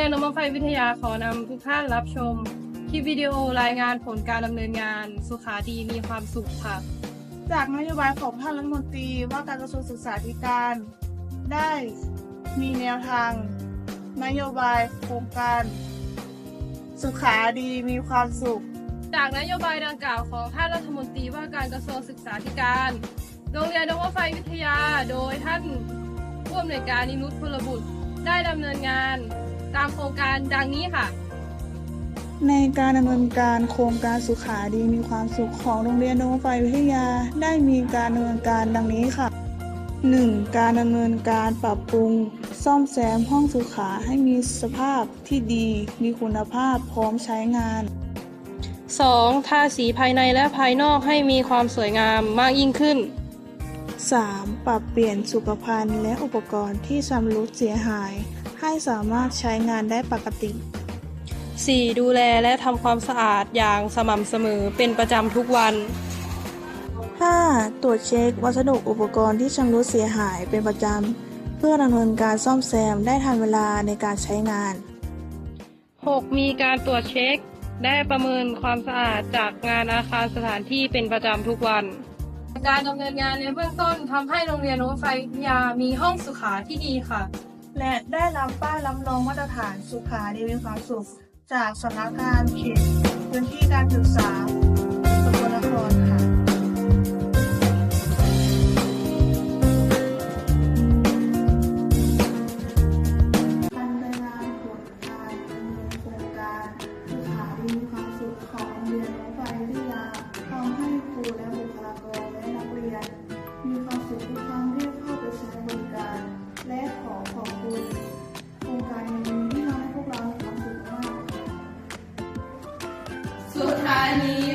ไฟวิทยาขอนำทุกท่านรับชม คลิปวิดีโอรายงานผลการดำเนินงาน สุขาดีมีความสุขค่ะ จากนโยบายของท่านรัฐมนตรีว่าการกระทรวงศึกษาธิการ ได้มีแนวทาง นโยบายโครงการ สุขาดีมีความสุข จากนโยบายดังกล่าวของท่านรัฐมนตรีว่าการกระทรวงศึกษาธิการ โรงเรียนนวไฟวิทยา โดยท่านผู้อำนวยการนินุชพลบุตรได้ดำเนินงาน ตามโครงการดังนี้ค่ะ ในการดำเนินการโครงการสุขาดีมีความสุขของโรงเรียนโนไฟวิทยาได้มีการดำเนินการดังนี้ค่ะ 1. การดำเนินการปรับปรุง ซ่อมแซมห้องสุขาให้มีสภาพที่ดี มีคุณภาพพร้อมใช้งาน 2. ทาสีภายในและภายนอกให้มีความสวยงามมากยิ่งขึ้น 3. ปรับเปลี่ยนสุขภัณฑ์และอุปกรณ์ที่ชำรุดเสียหาย ให้สามารถใช้งานได้ปกติ 4. ดูแลและทำความสะอาดอย่างสม่ำเสมอเป็นประจำทุกวัน 5. ตรวจเช็ควัสดุอุปกรณ์ที่ชำรุดเสียหายเป็นประจำ เพื่อดำเนินการซ่อมแซมได้ทันเวลาในการใช้งาน 6. มีการตรวจเช็คและประเมินความสะอาดจากงานอาคารสถานที่เป็นประจำทุกวัน การดำเนินงานในเบื้องต้นทำให้โรงเรียนรถไฟวิทยามีห้องสุขาที่ดีค่ะ และได้รับป้ายรับรองมาตรฐานสุขาดีมีความสุข จากสำนักงานเขตพื้นที่การศึกษา โครงการนี้ที่ทำให้พวกเรามีความสุขมากสุดท้ายนี้